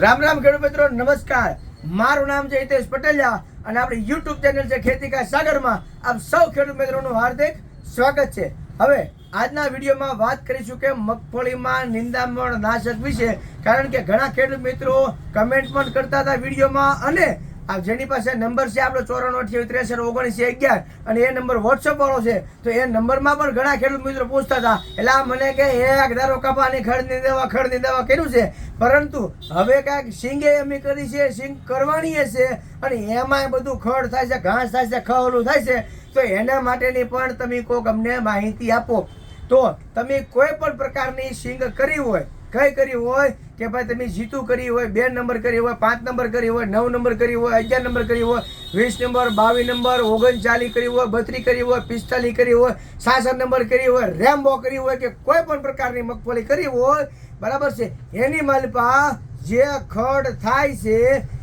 રામ રામ ખેડૂત મિત્રો, નમસ્કાર. મારું નામ છે હિતેશ પટેલિયા અને આપણી યુટ્યુબ ચેનલ છે ખેતીકા સાગરમાં. આપ સૌ ખેડૂત મિત્રોનું હાર્દિક સ્વાગત છે. હવે આજના વિડીયોમાં વાત કરીશું કે મગફળીમાં નિંદામણ નાશક વિશે. કારણ કે ઘણા ખેડૂત મિત્રો કમેન્ટ પણ કરતા હતા વિડીયોમાં અને આ જેની પાસે નંબર છે આપણો ચોરાણું, અઠ્યાવીસ, ત્રેસઠ, ઓગણીસ, અગિયાર અને એ નંબર વોટ્સઅપ વાળો છે, તો એ નંબરમાં પણ ઘણા ખેડૂત મિત્રો પૂછતા હતા. એટલે આ મને કે એ ધારો કપાની ખડની દેવા ખડની દેવા કર્યું છે. પરંતુ હવે કાંઈક સિંગે અમે કરી છે, સિંગ કરવાની છે અને એમાંય બધું ખડ થાય છે, ઘાસ થાય છે ખવલું થાય છે, તો એના માટેની પણ તમે કોઈક અમને માહિતી આપો. તો તમે કોઈ પણ પ્રકારની સિંગ કરી હોય, કઈ કરી હોય કે ભાઈ તમે જીતું કરી હોય બે નંબર કરી હોય પાંચ નંબર કરી હોય નવ નંબર કરી હોય અગિયાર નંબર કરી હોય વીસ નંબર બાવીસ નંબર ઓગણચાલીસ કરી હોય બત્રીસ કરી હોય પિસ્તાલીસ કરી હોય સાસઠ નંબર કરી હોય રેમ્બો કરી હોય કે કોઈ પણ પ્રકારની મગફળી કરી હોય બરાબર છે એની માલપા જે ખડ થાય છે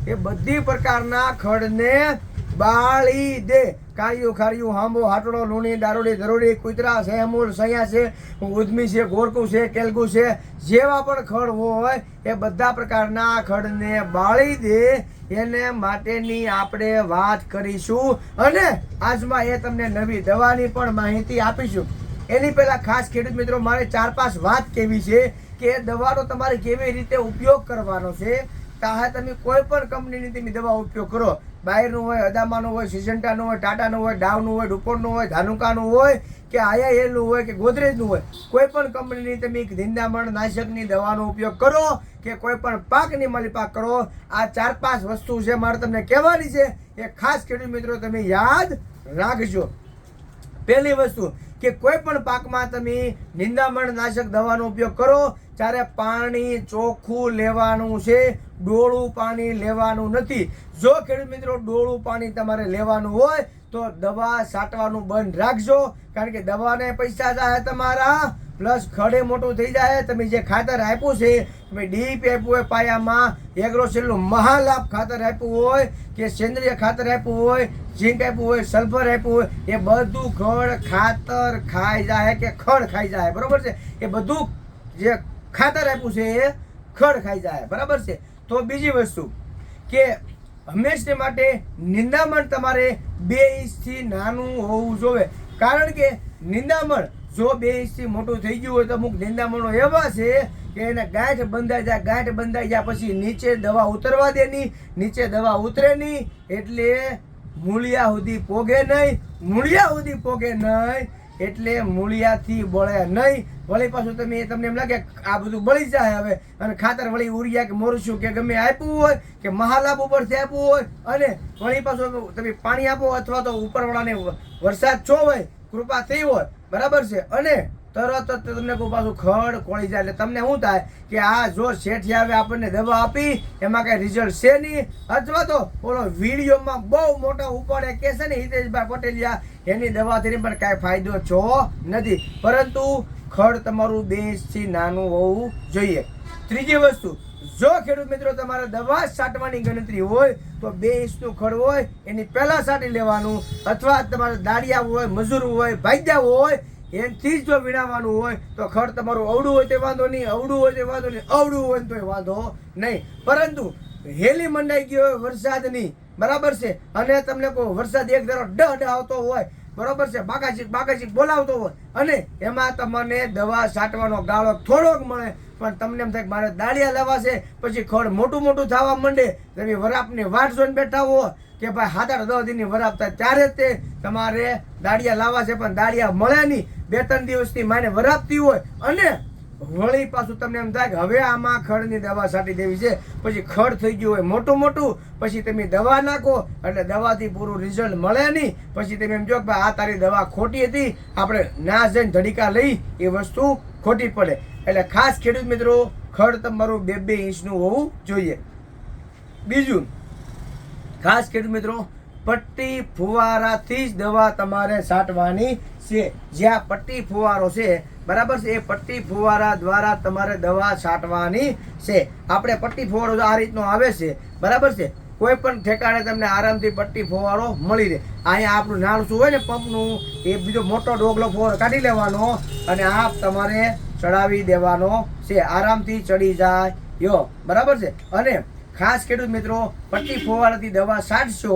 એ બધી પ્રકારના ખડને બાળી દે. કાળિયું ખારિયું, હાંબો, હાટડો, લૂણી, દારૂડી, ધરોડી, કૂતરા છે, અમૂલ સૈયા છે ઉદમી છે, ગોરકું છે કેલકું છે, જેવા પણ ખડ હોય એ બધા પ્રકારના ખડને બાળી દે. એને માટેની આપણે વાત કરીશું અને આજમાં એ તમને નવી દવાની પણ માહિતી આપીશું. એની પહેલાં ખાસ ખેડૂત મિત્રો, મારે ચાર પાંચ વાત કેવી છે કે દવાનો તમારે કેવી રીતે ઉપયોગ કરવાનો છે? તાહે તમે કોઈ પણ કંપનીની તમે દવા ઉપયોગ કરો. બાયરનું હોય, અદામાનું હોય સિજન્ટાનું હોય, ટાટાનું હોય, ડાવનું હોય ડુપોનનું હોય, ધાનુકાનું હોય, કે આઈઆઈએલનું હોય, કે ગોદરેજનું હોય, કોઈ પણ કંપનીની તમે ધીંદામણ, નાશકની દવાનો ઉપયોગ કરો, કે કોઈ પણ પાકની મલીપાક કરો, આ ચાર પાંચ વસ્તુ છે મારે તમને કહેવાની છે. એ ખાસ ખેડૂત મિત્રો, તમે યાદ રાખજો. પહેલી વસ્તુ કે કોઈ પણ પાકમાં તમે નિંદામણ નાશક દવાનો ઉપયોગ કરો ત્યારે પાણી ચોખ્ખું લેવાનું છે, ડોળું પાણી લેવાનું નથી. જો ખેડૂત મિત્રો ડોળું પાણી તમારે લેવાનું હોય, તો દવા છાંટવાનું બંધ રાખજો, કારણ કે દવાને પૈસા જાય તમારા પ્લસ ખડે મોટું થઈ જાય, તમે જે ખાતર આપ્યું છે, તમે ડીપ આપ્યું હોય પાયામાં, એગ્રોસેલનું મહાલાભ ખાતર આપ્યું હોય કે સેન્દ્રિય ખાતર આપ્યું હોય, ઝીંક આપ્યું હોય, સલ્ફર આપ્યું હોય, એ બધું ખડ ખાતર ખાઈ જાય કે ખડ ખાઈ જાય, બરાબર છે? એ બધું જે ખાતર આપ્યું છે, એ ખડ ખાઈ જાય, બરાબર છે? તો બીજી વસ્તુ કે હંમેશને માટે નિંદામણ તમારે બે ઇંચથી નાનું હોવું જોઈએ. કારણ કે નિંદામણ જો બે ઇંચથી મોટું થઈ ગયું હોય તો અમુક નિંદામણો એવા છે કે એને ગાંઠ બંધાઈ જાય, ગાંઠ બંધાઈ જાય પછી નીચે દવા ઉતરવા દે નહીં નીચે દવા ઉતરે નહીં એટલે મૂળિયા સુધી પોગે નહીં, મૂળિયા સુધી પોગે નહીં એટલે મૂળિયાથી બળે નહીં. વળી પાછું તમે તમને એમ લાગે આ બધું બળી જાય હવે. અને ખાતર વળી ઉરિયા કે મોરશું કે ગમે આપ્યું હોય, કે મહાલાભ ઉપરથી આપ્યું હોય. અને વળી પાછું તમે પાણી આપો અથવા તો ઉપરવાળાને વરસાદ છો હોય, કૃપા થઈ હોય બરાબર છે? અને તરત જ તમને કોઈ પાછું ખડ કોળી જાય એટલે તમને શું થાય કે આ જો શેઠી આવે આપણને દવા આપી, એમાં કઈ રિઝલ્ટ છે નહીં. અથવા તો ઓલો વિડીયોમાં બહુ મોટા ઉપાડે કે છે ને હિતેશભાઈ પટેલિયા, એની દવાથી પણ કાંઈ ફાયદો છો નથી. પરંતુ ખડ તમારું બેસથી નાનું હોવું જોઈએ. ત્રીજી વસ્તુ જો ખેડૂત મિત્રો તમારે દવા છાંટવાની ગણતરી હોય, તો બે ઇંચનું ખડ હોય, એની પહેલા છાંટી લેવાનું. અથવા તમારે દાળિયા હોય, મજૂર હોય ભાગ્યા હોય, એનથી જ જો વીણાવાનું હોય, તો ખડ તમારું અવડું હોય તે વાંધો નહીં અવડું હોય તે વાંધો નહીં અવડું હોય તો વાંધો નહીં. પરંતુ હેલી મંડાઈ ગયો હોય વરસાદની, બરાબર છે? અને તમને કોઈ વરસાદ એક ધારો ડ ડ આવતો હોય, બરોબર છે? બાકાચીક બાકાચીક બોલાવતો હોય. અને એમાં તમને દવા છાંટવાનો ગાળો થોડોક મળે પણ તમને એમ થાય કે મારે દાળિયા લેવા છે, પછી ખડ મોટું મોટું થવા માંડે, તમે વરાપની વાટ જોઈને બેઠા હો, કે ભાઈ સાત આઠ દસ દિનની વરાપ થાય ત્યારે તે તમારે દાળિયા લાવવા છે, પણ દાળિયા મળે નહીં. બે ત્રણ દિવસની માને વરાપતી હોય, અને વળી પાછું તમને એમ થાય કે હવે આમાં ખડની દવા છાંટી દેવી છે, પછી ખડ થઈ ગયું હોય મોટું મોટું, પછી તમે દવા નાખો, એટલે દવાથી પૂરું રિઝલ્ટ મળે નહીં. પછી તમે એમ જો કે આ તારી દવા ખોટી હતી, આપણે ના જઈને ધડીકા લઈ, એ વસ્તુ ખોટી પડે. એટલે ખાસ ખેડૂત મિત્રો, ખડ તમારું બે બે ઇંચનું હોવું જોઈએ. બીજું, ખાસ ખેડૂત મિત્રો, પટ્ટી ફુવારાથી જ દવા તમારે છાંટવાની છે. જ્યાં પટ્ટી ફુવારો છે, બરાબર છે, એ પટ્ટી ફુવારા દ્વારા તમારે દવા છાંટવાની છે. આપણે પટ્ટી ફુવારો આ રીતનો આવે છે, બરાબર છે, કોઈ પણ ઠેકાણે તમને આરામથી પટ્ટી ફુવારો મળી રહે. અહીંયા આપણું શું હોય ને પંપનું એ બીજો મોટો ડોગલો ફુવારો કાઢી લેવાનો અને આ તમારે ચડાવી દેવાનો છે. આરામથી ચડી જાય. યો બરાબર છે? અને ખાસ ખેડૂત મિત્રો, પટ્ટી ફુવારાથી દવા છાંટશો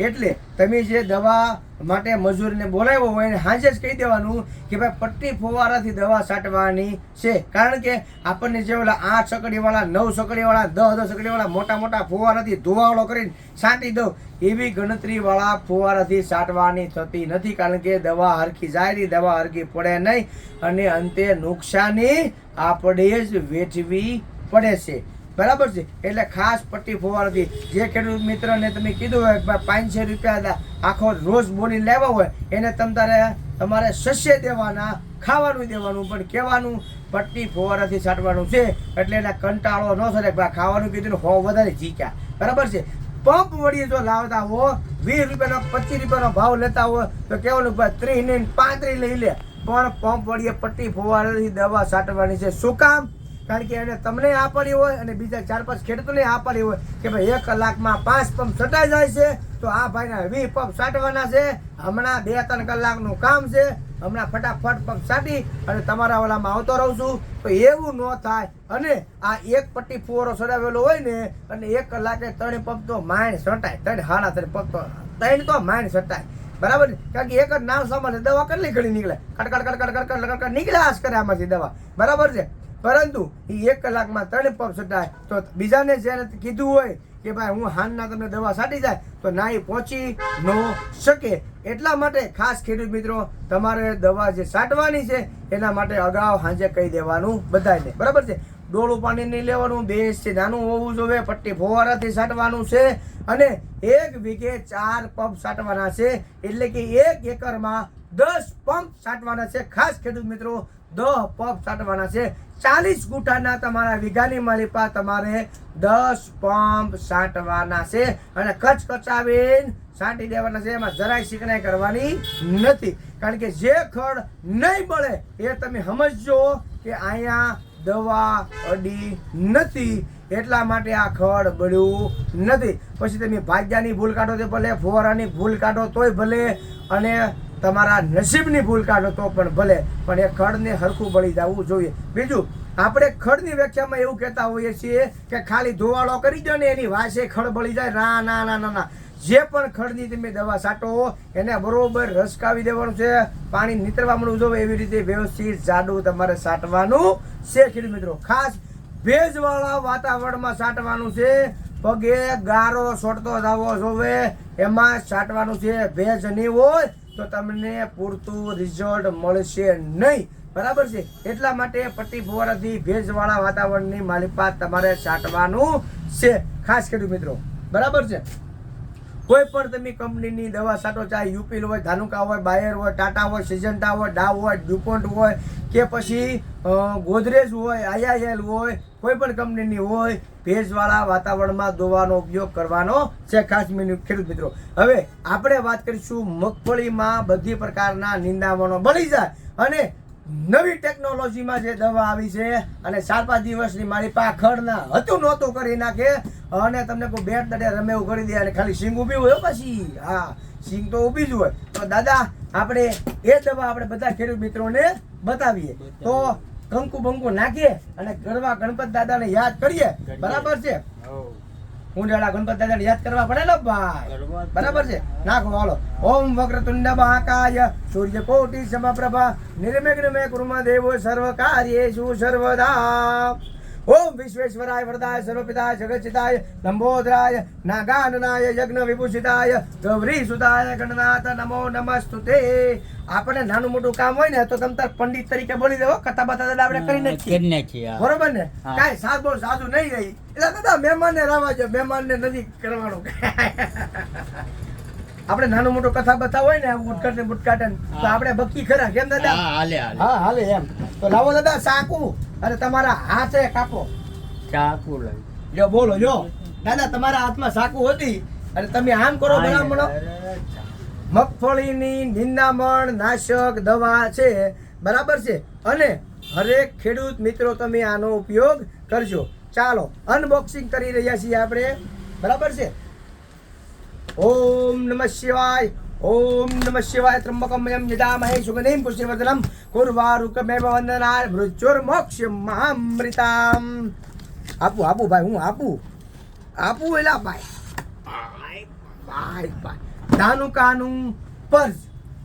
એટલે તમે જે દવા માટે મજૂરને બોલાવ્યો હોય એને હાજે જ કહી દેવાનું કે ભાઈ, પટ્ટી ફુવારાથી દવા છાંટવાની છે. કારણ કે આપણને જે ઓલા આઠ સકડીવાળા, નવ સકડીવાળા દસ દસ સકડીવાળા મોટા મોટા ફુવારાથી ધોવાળો કરીને છાંટી દઉં, એવી ગણતરીવાળા ફુવારાથી છાંટવાની થતી નથી. કારણ કે દવા હરખી જાય દવા હરખી પડે નહીં અને અંતે નુકસાની આપણે જ વેઠવી પડે છે. બરાબર છે? એટલે ખાસ પટ્ટી ફુવારાથી. જે ખેડૂત મિત્રને તમે કીધું હોય કે પાંચસો રૂપિયા આખો રોજ બોલી લેવા હોય, એને તમ તારે તમારે સસ્ય દેવાના, ખાવાનું દેવાનું, પણ કહેવાનું પટ્ટી ફુવારાથી છાંટવાનું છે. એટલે એના કંટાળો ન થાય ભાઈ ખાવાનું કીધું હો વધારે જીક્યા. બરાબર છે? પંપ વળી જો લાવતા હો, વીસ રૂપિયાનો, પચીસ રૂપિયાનો ભાવ લેતા હોય તો કહેવાનું ભાઈ ત્રીસ ને પાંત્રીસ લઈ લે. પણ પંપ વળીએ પટ્ટી ફોવારાથી દવા છાંટવાની છે. શું કામ? કારણ કે એને તમને આ આપવાની હોય અને બીજા ચાર પાંચ ખેડૂતોને પડી હોય કે ભાઈ એક કલાકમાં પાંચ પંપ છટાઈ જાય છે, તો આ ભાઈના વીસ પંપ છાંટવાના છે. હમણાં બે ત્રણ કલાકનું કામ છે. હમણાં ફટાફટ પંપ છાંટી અને તમારા ઓલામાં આવતો રહું છું. તો એવું ન થાય. અને આ એક પટ્ટી ફુવારો ચડાવેલો હોય ને, અને એક કલાકે ત્રણ પંપ તો માણ છટાય ત્રણ હાડા ત્રણ પંપ તો, ત્રણ તો માણ છટાય બરાબર કારણ કે એક જ નામ સામાન દવા કેટલી ઘણી નીકળે? કડકડ કડકડ કડકડ કડકડ નીકળે આશ કરે આમાંથી દવા. બરાબર છે? પરંતુ એ એક કલાકમાં ત્રણ પંપ છટાય તો બીજાને જ્યારે કીધું હોય કે ભાઈ હું હાનના તમને દવા છાંટી જાય, તો ના એ પહોંચી ન શકે. એટલા માટે ખાસ ખેડૂત મિત્રો, તમારે દવા જે છાંટવાની છે, એના માટે અગાઉ સાંજે કહી દેવાનું બધાને બરાબર છે? ડોળું પાણી નહીં લેવાનું, બેસ છે, નાનું હોવું જોઈએ પટ્ટી ફુવારાથી છાંટવાનું છે, અને એક વીઘે ચાર પંપ છાંટવાના છે. એટલે કે એક એકરમાં દસ પંપ છાંટવાના છે. ખાસ ખેડૂત મિત્રો દસ પગ છાંટવાના છે. ચાલીસ ગુઠાના તમારા વીઘાની માલિપા તમારે દસ પંપ છાંટવાના છે. અને કચ કચાવીને છાંટી દેવાના છે. એમાં જરાય શીકણાઈ કરવાની નથી. કારણ કે જે ખડ નહીં બળે એ તમે સમજજો કે અહીંયા દવા અડી નથી. એટલા માટે આ ખડ બળ્યું નથી. પછી તમે ભાગ્યાની ભૂલ કાઢો તો ભલે ફોરાની ભૂલ કાઢો તોય ભલે. અને તમારા નસીબની ભૂલ કાઢો તો પણ ભલે, પણ એ ખડને હરખું બળી જવું જોઈએ. બીજું, આપણે ખડની વ્યાખ્યામાં એવું કહેતા હોઈએ છીએ કે ખાલી ધોવાળો કરી દો ને એની વાસે ખડ બળી જાય. ના ના ના ના ના. જે પણ ખડની તમે દવા છાંટો, એને બરોબર રસકાવી દેવાનું છે. પાણી નીતરવા મળવું જોઈએ. એવી રીતે વ્યવસ્થિત જાડું તમારે છાંટવાનું છે ખેડૂત મિત્રો. ખાસ ભેજવાળા વાતાવરણમાં છાંટવાનું છે. પગે ગારો સોટતો જવો જોવે. એમાં છાંટવાનું છે. ભેજ નહીં હોય તો તમને પૂરતું રિઝલ્ટ મળશે નહીં. બરાબર છે? એટલા માટે પટ્ટી ફુવારાથી ભેજવાળા વાતાવરણની માલિપા તમારે છાંટવાનું છે. ખાસ ખેડૂત મિત્રો, બરાબર છે? કોઈ પણ તમે કંપનીની દવા સાટો, ચાહે યુપીલ હોય, ધાનુકા હોય, બાયર હોય, ટાટા હોય, સિજન્ટા હોય, ડાવ હોય ડ્યુપોન્ટ હોય, કે પછી ગોદરેજ હોય, આઈઆઈએલ હોય, કોઈ પણ કંપનીની હોય ભેજવાળા વાતાવરણમાં દોવાનો ઉપયોગ કરવાનો છે. ખાસ ખેડૂત મિત્રો, હવે આપણે વાત કરીશું મગફળીમાં બધી પ્રકારના નિંદામણો બળી જાય અને નવી ટેકનોલોજીમાં જે દવા આવી છે અને ચાર પાંચ દિવસની મારી પાખડના હતું નહોતું કરી નાખે અને તમને કોઈ બેટ દડે રમે એવું કરી દે અને ખાલી સિંગ ઊભી હોય પછી. હા સિંગ તો ઊભી જ હોય. તો દાદા, આપણે એ દવા આપણે બધા ખેડૂત મિત્રોને બતાવીએ. તો કંકુ બંકુ નાખીએ અને ગરવા ગણપત દાદાને યાદ કરીએ. બરાબર છે? ઊંડાળા ગણપત દાદાને યાદ કરવા પડે ને ભાઈ? બરાબર છે? નાખો હાલો. ઓમ વક્રતુંડ મહાકાય સૂર્ય કોટી સમપ્રભા નિર્મેઘ્ન મે કુર્મ દેવો સર્વ કાર્યેષુ સર્વદા. ઓમ વિશ્વેશ્વરાય વરદાય સર્વપિતાય જગચિતાય લંબોદરાય નાગાનનાય યજ્ઞ વિભૂષિતાય ગૌરી સુતાય ગણનાથ નમો નમસ્તુતે. આપણે નાનું મોટું કામ હોય ને તો તમ તાર પંડિત તરીકે બોલી દેવો કથા બતા દાદા આપણે કરી નાખીએ. કરી નાખીએ બરોબર ને. કાંઈ બોલ સાદું નહીં રહી. એટલે દાદા મહેમાન ને રાવા જો મહેમાન ને નથી કરવાનું. આપણે નાનું મોટું કથા બતા હોય ને ઉટકટ ને બુટકાટન તો. આપણે બક્કી ખરા. કેમ દાદા? હા હાલે હાલે. હા હાલે એમ. તો લાવો દાદા સાકુ અને તમારા હાથે કાપો. ચાકુ લઈ. જો બોલો જો દાદા તમારા હાથમાં સાકુ હતી અને તમે આમ કરો ભલામણો મગફળીની નિંદામણ નાશક દવા છે બરાબર છે? અને હરેક ખેડૂત મિત્રો તમે આનો ઉપયોગ કરજો. ચાલો અનબોક્સિંગ કરી રહ્યા છીએ આપણે. બરાબર છે? ઓમ નમઃ શિવાય. ઓમ નમઃ શિવાય ત્રંબકમયમ યજામહે સુગંધિમ પુષ્ટિવર્ધનમ કુર્વારુકમેવ વંદનાય મૃત્યુર્મોક્ષ મહામૃતામ આપું આપું ભાઈ હું આપું આપું એલા ભાઈ ભાઈ ભાઈ ધાનુકાનું પર્સ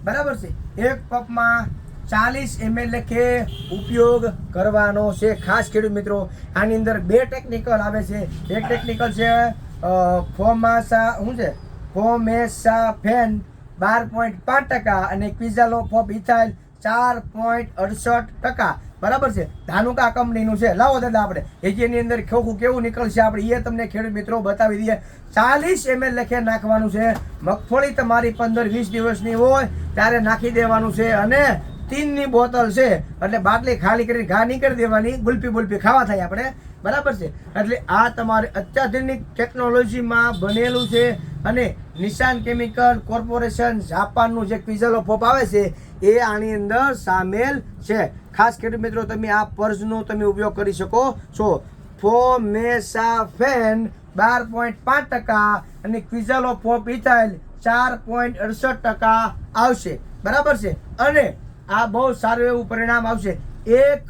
બરાબર છે એક કપમાં ચાલીસ એમએલ લેખે ઉપયોગ કરવાનો છે ખાસ ખેડૂત મિત્રો આની અંદર બે ટેકનિકલ આવે છે એક ટેકનિકલ છે ફોમાસા શું છે ફોમેસા ફેન બાર પોઈન્ટ પાંચ ટકા અને ક્વિઝાલો ઓફ ઇથાઇલ ચાર પોઈન્ટ અડસઠ ટકા. બરાબર છે? ધાનુકા કંપનીનું છે? લાવો દાદા આપણે. એની અંદર ખોખું કેવું નીકળશે આપણે? એ તમને ખેડૂત મિત્રો બતાવી દઈએ. ચાલીસ એમએલ લખે નાખવાનું છે. મગફળી તમારી પંદર વીસ દિવસની હોય, ત્યારે નાખી દેવાનું છે અને તીનની બોટલ છે. એટલે બાટલી ખાલી કરી ઘા નીકળી દેવાની. ગુલ્ફી બુલ્ફી ખાવા થાય આપણે. બરાબર છે? એટલે આ તમારે અત્યાધુનિક ટેકનોલોજીમાં બનેલું છે અને નિશાન કેમિકલ કોર્પોરેશન જાપાનનું જે ક્વિઝલો ફોપ આવે છે, એ આની અંદર સામેલ છે. ખાસ ખેડૂત મિત્રો, તમે આ પર્સનો તમે ઉપયોગ કરી શકો છો. ફોમેસાફેન બાર પોઈન્ટ પાંચ ટકા અને ક્વિઝલ ઓફ ફોપ ઇથાઇલ ચાર પોઈન્ટ અડસઠ ટકા આવશે. બરાબર છે? અને આ બહુ સારું એવું પરિણામ આવશે. એક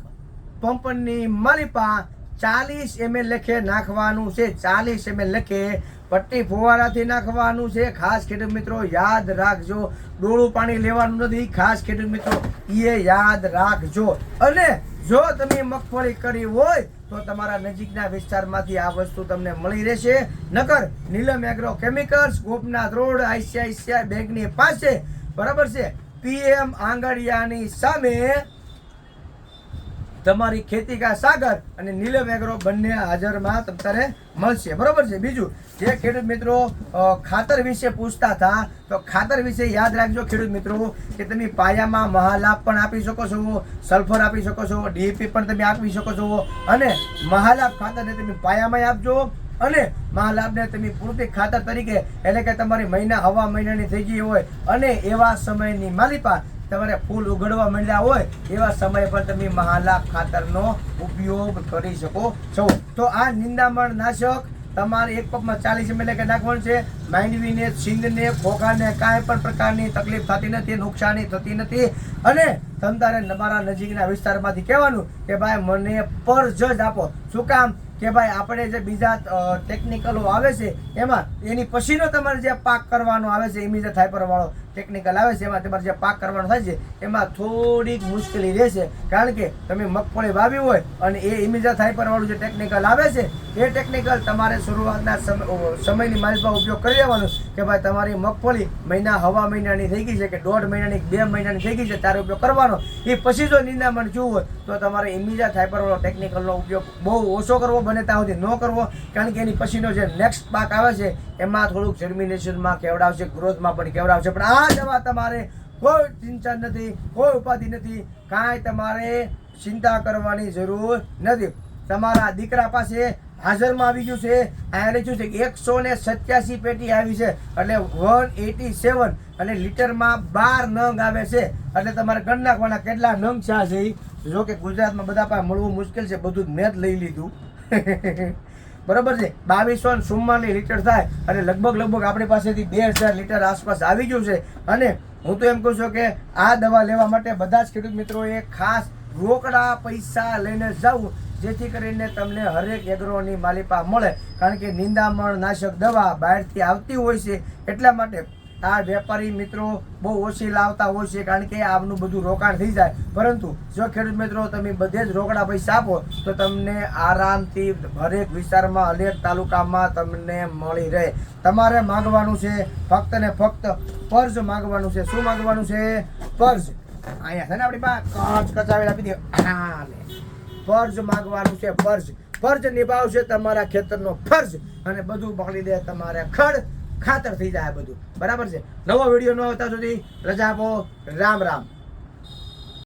પંપની માલિપા ચાલીસ એમએલ લખે નાખવાનું છે, ચાલીસ એમએલ લખે, પટ્ટી ફુવારાથી નાખવાનું છે. ખાસ ખેડૂત મિત્રો, યાદ રાખજો, ડોળું પાણી લેવાનું નથી. ખાસ ખેડૂત મિત્રો એ યાદ રાખજો. અને જો તમે મગફળી કરી હોય, તો તમારા નજીકના વિસ્તારમાંથી આ વસ્તુ તમને મળી રહેશે. નકર Neelam agro chemicals Gopnath road ICICI બેંકની પાસે. બરાબર છે? પીએમ આંગડિયાની સામે તમારી ખેતી કા સાગર અને નીલમ એગ્રો બંને હાજરમાં તમારે મળશે. બરોબર છે? બીજું, જે ખેડૂત મિત્રો ખાતર વિશે પૂછતા હતા, તો ખાતર વિશે યાદ રાખજો ખેડૂત મિત્રો, કે તમે પાયામાં મહાલાભ પણ આપી શકો છો, સલ્ફર આપી શકો છો, ડીએપી પણ તમે આપી શકો છો, અને મહાલાભ ખાતરને તમે પાયામાં આપજો, અને મહાલાભને તમે પૂરતી ખાતર તરીકે, એટલે કે તમારી મહિના હવા મહિનાની થઈ ગઈ હોય, અને એવા સમયની માલિપા તમારે ફૂલ ઉગડવા માંડ્યા હોય, એવા સમય પર તમે મહાલા ખાતરનો ઉપયોગ કરી શકો છો. તો આ નિંદામણ નાશક તમારે એક પગમાં ચાલીસ એમ કે નાખવાનું છે. માંડવીને છીંદને ખોખાને કાંઈ પણ પ્રકારની તકલીફ થતી નથી, નુકસાની થતી નથી. અને તમારે તમારા નજીકના વિસ્તારમાંથી કહેવાનું કે ભાઈ, મને પર જ આપો. શું કામ? કે ભાઈ, આપણે જે બીજા ટેકનિકલો આવે છે, એમાં એની પછીનો તમારે જે પાક કરવાનો આવે છે ઇમિજર થાઇપર વાળો ટેકનિકલ આવે છે, એમાં તમારે જે પાક કરવાનો થાય છે, એમાં થોડીક મુશ્કેલી રહેશે. કારણ કે તમે મગફળી વાવી હોય અને એ ઇમિજા થાઇપર વાળું જે ટેકનિકલ આવે છે, એ ટેકનિકલ તમારે શરૂઆતના સમ- સમયની માલિકમાં ઉપયોગ કરી લેવાનો કે ભાઈ તમારી મગફળી મહિના, હવા મહિનાની થઈ ગઈ છે કે દોઢ મહિનાની બે મહિનાની થઈ ગઈ છે, ત્યારે ઉપયોગ કરવાનો. એ પછી જો નિંદામણ જોવું હોય, તો તમારે ઇમિજા થાયપરવાળો ટેકનિકલનો ઉપયોગ બહુ ઓછો કરવો, બને ત્યાં સુધી ન કરવો. કારણ કે એની પછીનો જે નેક્સ્ટ પાક આવે છે, એમાં થોડુંક જર્મિનેશનમાં કેવડાવશે ગ્રોથમાં પણ કેવડાવશે. પણ આ દવા તમારે કોઈ ચિંતા નથી, કોઈ ઉપાધિ નથી, કાંઈ તમારે ચિંતા કરવાની જરૂર નથી. તમારા દીકરા પાસે હાજરમાં આવી ગયું છે અહીંયા લખ્યું છે એકસો ને સત્યાસી પેટી આવી છે, એટલે વન એટી સેવન અને લીટરમાં બાર નંગ આવે છે. એટલે તમારે ગણ નાખવાના કેટલા નંગ છે જોકે ગુજરાતમાં બધા પાસે મળવું મુશ્કેલ છે, બધું જ મેં જ લઈ લીધું. બરોબર છે? બાવીસો ને ચુમ્માલીસ લીટર થાય અને લગભગ લગભગ આપણી પાસેથી બે હજાર લીટર આસપાસ આવી ગયું છે. અને હું તો એમ કહું છું કે આ દવા લેવા માટે બધા જ ખેડૂત મિત્રોએ ખાસ રોકડા પૈસા લઈને જવું, જેથી કરીને તમને હરેક એગ્રોની માલિપા મળે. કારણ કે નિંદામણ નાશક દવા બહારથી આવતી હોય છે એટલા માટે આ વેપારી મિત્રો બહુ ઓછી લાવતા હોય છે કારણ કે આમનું બધું રોકાણ થઈ જાય. પરંતુ જો ખેડૂત મિત્રો તમે બધે જ રોકડા પૈસા આપો, તો તમને આરામથી હરેક વિસ્તારમાં હરેક તાલુકામાં તમને મળી રહે. તમારે માંગવાનું છે ફક્ત ને ફક્ત પર્જ માગવાનું છે. શું માંગવાનું છે? પર્જ અહીંયા છે ને આપણી પાસે? કાચ કચાવેલ આપી દે. હા, લે. ફર્જ માંગવાનું છે ફર્જ. ફર્જ નિભાવશે તમારા ખેતરનો ફર્જ અને બધું પકડી દે તમારે ખડ. ખાતર થઈ જાય બધું. બરાબર છે? નવો વીડિયો ન આવતા સુધી રજા આપો. રામ રામ.